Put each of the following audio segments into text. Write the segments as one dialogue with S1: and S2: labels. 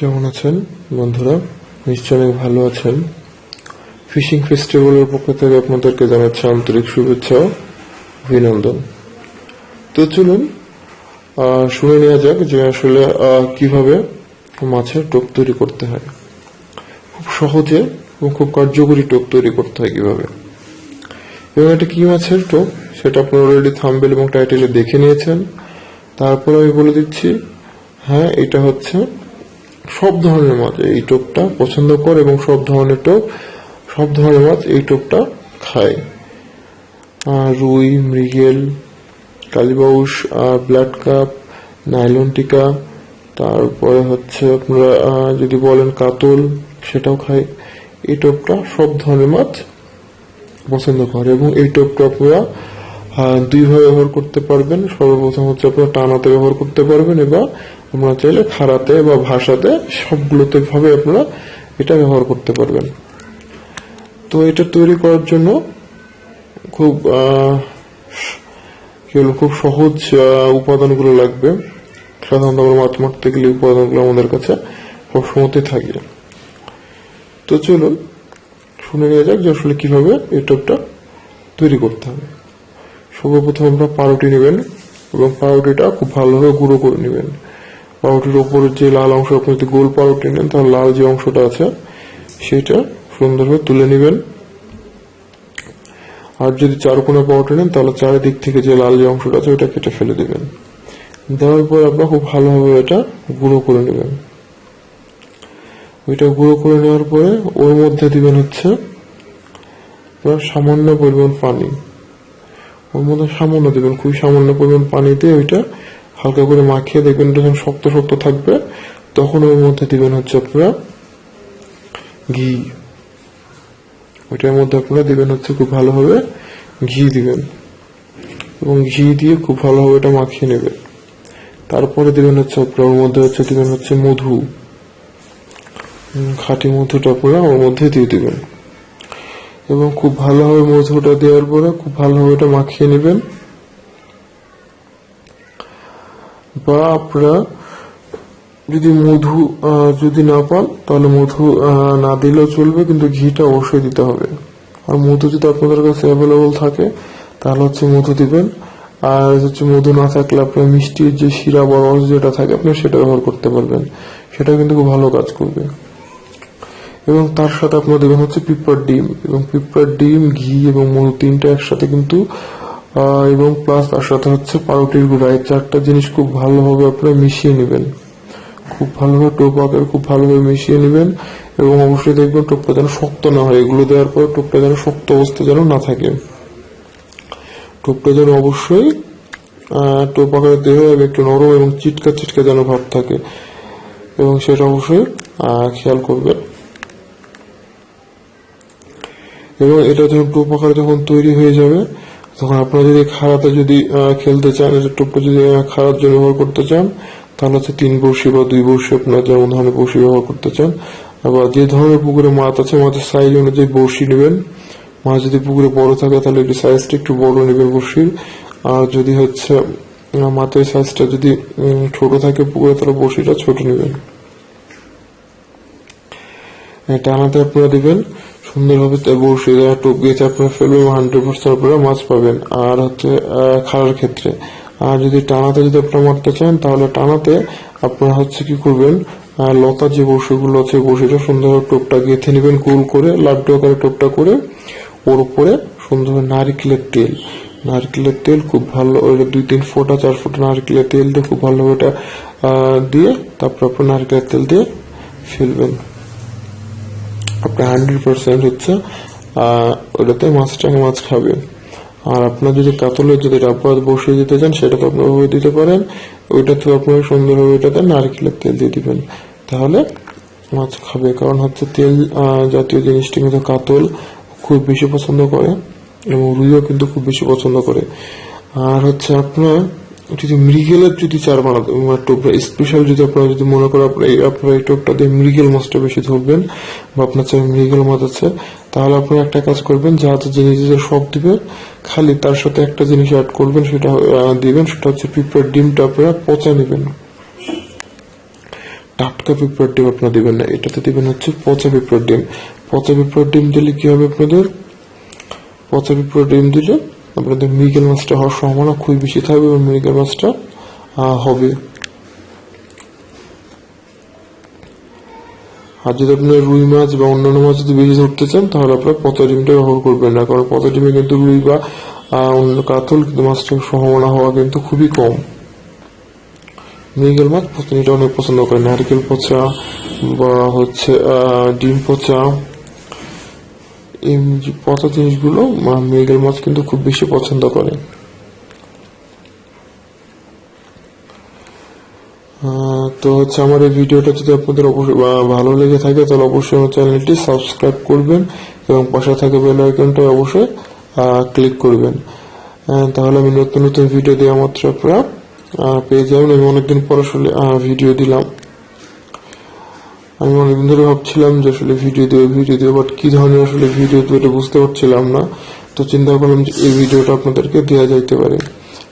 S1: কেমন আছেন বন্ধুরা? নিশ্চয় অনেক ভালো আছেন। ফিশিং ফেস্টিভ্যালের পক্ষ থেকে আপনাদেরকে জানাচ্ছি আন্তরিক শুভেচ্ছা অভিনন্দন। তো চলুন শুনে নেওয়া যাক যে আসলে কীভাবে মাছের টোপ তৈরি করতে হয়। খুব সহজে এবং খুব কার্যকরী টোপ তৈরি করতে হয় কীভাবে। এবং এটা কি মাছের টোপ? সেটা আপনারা অলরেডি থাম্বেল এবং টাইটেলে দেখে নিয়েছেন। তারপর আমি বলে দিচ্ছি হ্যাঁ এটা হচ্ছে সব ধরনের মাছ এই টোপটা পছন্দ করে এবং সব ধরনের টোপ, সব ধরনের মাছ এই টোপটা খায়। রুই, মৃগেল কালিবাউস ব্লাড কাপ, নাইলন টিকা, তারপরে হচ্ছে আপনারা যদি বলেন কাতল, সেটাও খায়। এই টোপটা সব ধরনের মাছ পছন্দ করে এবং এই টোপটা আপনারা দুইভাবে ব্যবহার করতে পারবেন। সর্বপ্রথম হচ্ছে আপনারা টানাতে ব্যবহার করতে পারবেন এবং আপনারা চাইলে খাড়াতে বা ভাষাতে সবগুলোতে ভাবে আপনারা এটা ব্যবহার করতে পারবেন। তো এটা তৈরি করার জন্য খুব খুব সহজ উপাদানগুলো লাগবে। সাধারণত আমরা মাছ মারতে গেলে উপাদানগুলো আমাদের কাছে সবসময়তে থাকে। তো চলুন, শুনে নেওয়া যাক যে আসলে কীভাবে টোপটা তৈরি করতে হবে। সর্বপ্রথম আপনারা পাউরুটি নেবেন এবং পাউরুটিটা খুব ভালোভাবে গুঁড়ো করে নেবেন। পাউরুটির ওপরের যে লাল অংশ আপনি যদি গোল পাউরুটি নেন তাহলে লাল যে অংশটা আছে, সেটা সুন্দরভাবে তুলে নেবেন। আর যদি চারকোনা পাউরুটি নেন, তাহলে চারিদিক থেকে যে লাল যে অংশটা আছে, ওটা কেটে ফেলে দিবেন। দেওয়ার পর আপনারা খুব ভালোভাবে এটা গুঁড়ো করে নেবেন। ওইটা গুঁড়ো করে নেওয়ার পরে ওর মধ্যে দিবেন হচ্ছে সামান্য পরিমাণ পানি। ওর মধ্যে সামান্য দিবেন, খুবই সামান্য পরিমাণ পানি দিয়ে ওইটা হালকা করে মাখিয়ে দেখবেন যখন শক্ত শক্ত থাকবে, তখন ওর মধ্যে দিবেন হচ্ছে আপনারা ঘি। ওইটার মধ্যে আপনারা দিবেন হচ্ছে খুব ভালোভাবে ঘি দিবেন। এবং ঘি দিয়ে খুব ভালোভাবে এটা মাখিয়ে নেবেন। তারপরে দিবেন হচ্ছে আপনার ওর মধ্যে হচ্ছে দিবেন হচ্ছে মধু। খাঁটি মধুটা আপনারা ওর মধ্যে দিয়ে দিবেন। এবং খুব ভালোভাবে মধুটা দেওয়ার পরে খুব ভালোভাবে এটা মাখিয়ে নেবেন। বা আপনারা যদি মধু যদি না পান, তাহলে মধু না দিলেও চলবে, কিন্তু ঘিটা অবশ্যই দিতে হবে। আর মধু যদি আপনাদের কাছে অ্যাভেলেবল থাকে, তাহলে হচ্ছে মধু দিবেন। আর হচ্ছে মধু না থাকলে আপনার মিষ্টির যে শিরা বা রস যেটা থাকে, আপনি সেটা ব্যবহার করতে পারবেন। সেটা কিন্তু খুব ভালো কাজ করবে। এবং তার সাথে আপনার দেবেন হচ্ছে পিঁপড়ার ডিম। এবং পিঁপড়ার ডিম, ঘি এবং মধু তিনটা একসাথে কিন্তু এবং প্লাস তার সাথে হচ্ছে পাউরুটির গুঁড়া। এই চারটা জিনিস খুব ভালোভাবে আপনারা মিশিয়ে নেবেন। খুব ভালোভাবে টোপ আকারে খুব ভালোভাবে মিশিয়ে নেবেন এবং অবশ্যই দেখবেন টোপটা যেন শক্ত না হয়। এগুলো দেওয়ার পর টোপটা যেন শক্ত অবস্থা যেন না থাকে। টোপটা যেন অবশ্যই টোপ আকারে দেহ এবং একটু নরম এবং চিটকা চিটকা যেন ভাব থাকে। এবং সেটা অবশ্যই খেয়াল করবেন। এবং এটা যখন টোপ আকারে যখন তৈরি হয়ে যাবে তখন আপনারা যদি খাড়াতে যদি খেলতে চান টোপটা যদি খাড়ার জন্য ব্যবহার করতে চান, তাহলে হচ্ছে তিন বর্ষি বা দুই বর্ষি আপনারা যেমন ধরনের বর্ষি ব্যবহার করতে চান। আবার যে ধরনের পুকুরে মাছ আছে, মাছের সাইজ অনুযায়ী বর্ষি নেবেন। মাছ যদি পুকুরে বড় থাকে, তাহলে একটু সাইজটা একটু বড় নেবেন বর্ষির আর যদি হচ্ছে মাছের সাইজটা যদি ছোট থাকে পুকুরে, তাহলে বর্ষিটা ছোট নেবেন। টানাতে আপনারা দিবেন। সুন্দরভাবে বসে দেওয়া, টোপ গেছে আপনারা ফেলবেন হান্ড্রেড পার্সেন্ট আপনারা মাছ পাবেন। আর হচ্ছে খাড়ার ক্ষেত্রে। আর যদি টানাতে যদি আপনারা মারতে চান, তাহলে টানাতে আপনারা হচ্ছে কি করবেন লতা যে বসিগুলো আছে বসিটা সুন্দরভাবে টোপটা গেঁথে নেবেন, গোল করে, লাড্ডু আকারে টোপটা করে, ওর উপরে সুন্দরভাবে নারিকেলের তেল। নারকেলের তেল খুব ভালো ওইটা দুই, তিন ফোঁটা, চার ফোঁটা নারকেলের তেল দিয়ে খুব ভালোভাবে ওটা দিয়ে তারপর আপনার নারকেলের তেল দিয়ে ফেলবেন। আপনার হান্ড্রেড পার্সেন্ট হচ্ছে ওটাতে মাছটাকে মাছ খাবে আর আপনার যদি কাতলের যদি ডাব্বা বসিয়ে দিতে চান সেটা তো আপনার ওভাবে দিতে পারেন। ওইটাতে আপনার সুন্দরভাবে ওইটাতে নারকেলের তেল দিয়ে দিবেন। তাহলে মাছ খাবে। কারণ হচ্ছে তেল জাতীয় জিনিসটি কিন্তু কাতল খুব বেশি পছন্দ করে এবং রুইও কিন্তু খুব বেশি পছন্দ করে। আর হচ্ছে আপনার যদি মৃগেলের যদি চার বানাতে টোপটা স্পেশাল যদি আপনারা যদি মনে করেন আপনার আপনারা এই টোপটা দিয়ে মৃগেল মাছটা বেশি ধরবেন বা আপনার চাই মৃগেল মাছ আছে, তাহলে আপনি একটা কাজ করবেন যাতে যে নিজেদের সব দিবেন খালি তার সাথে একটা জিনিস অ্যাড করবেন, সেটা দিবেন, সেটা হচ্ছে পিঁপড়ার ডিমটা আপনারা পচা নেবেন টাটকা পেপার ডিম আপনারা দিবেন না, এটাতে দিবেন হচ্ছে পচা পেপার ডিম। পচা পেপার ডিম দিলে কি হবে আপনাদের? পচা পেপার ডিম দিলে আপনাদের মৃগেল মাছটা হওয়ার সম্ভাবনা খুবই বেশি থাকবে এবং মৃগেল মাছটা হবে। আর যদি আপনার রুই মাছ বা অন্যান্য মাছ যদি বেশি ধরতে চান, তাহলে আপনার পচা ডিমটা ব্যবহার করবেন না, কারণ পচা ডিমে কিন্তু রুই বা অন্য কাতল কিন্তু মাছটার সম্ভাবনা হওয়া কিন্তু খুবই কম। মৃগেল মাছ পচনিটা অনেক পছন্দ করে নারকেল পচা বা হচ্ছে ডিম পচা এই পচা জিনিসগুলো মৃগেল মাছ কিন্তু খুব বেশি পছন্দ করে। তো হচ্ছে আমার এই ভিডিওটা যদি আপনাদের অবশ্যই ভালো লেগে থাকে, তাহলে অবশ্যই আমার চ্যানেলটি সাবস্ক্রাইব করবেন এবং পাশে থাকা বেল আইকনটা অবশ্যই ক্লিক করবেন। তাহলে আমি নতুন নতুন ভিডিও দেওয়া মাত্র আপনারা পেয়ে যাবেন। আমি অনেকদিন পর আসলে ভিডিও দিলাম। আমি অনেকদিন ধরে ভাবছিলাম যে আসলে ভিডিও দেবো ভিডিও দেবো বাট কি ধরনের আসলে ভিডিও দেবো এটা বুঝতে পারছিলাম না। তো চিন্তা করলাম যে এই ভিডিওটা আপনাদেরকে দেওয়া যাইতে পারে।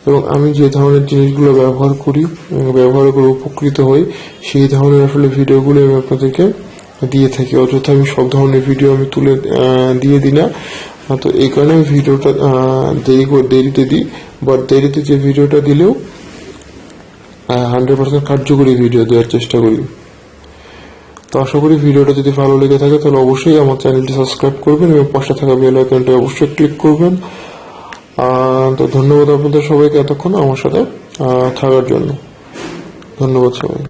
S1: এবং আমি যে ধরনের জিনিসগুলো ব্যবহার করি ব্যবহার করে উপকৃত হই, সেই ধরনের আসলে ভিডিওগুলো আমি আপনাদেরকে দিয়ে থাকি। অযথা আমি সব ধরনের ভিডিও আমি তুলে দিয়ে দিই না। তো এই কারণে আমি ভিডিওটা দেরি দেরিতে দিই। বাট দেরিতে যে ভিডিওটা দিলেও হান্ড্রেড পার্সেন্ট কার্যকরী ভিডিও দেওয়ার চেষ্টা করি। তো আশা করি ভিডিওটা যদি ভালো লেগে থাকে, তাহলে অবশ্যই আমার চ্যানেলটি সাবস্ক্রাইব করবেন এবং পাশে থাকা বেল আইকনটি অবশ্যই ক্লিক করবেন। তো ধন্যবাদ আপনাদের সবাইকে এতক্ষণ আমার সাথে থাকার জন্য। ধন্যবাদ সবাই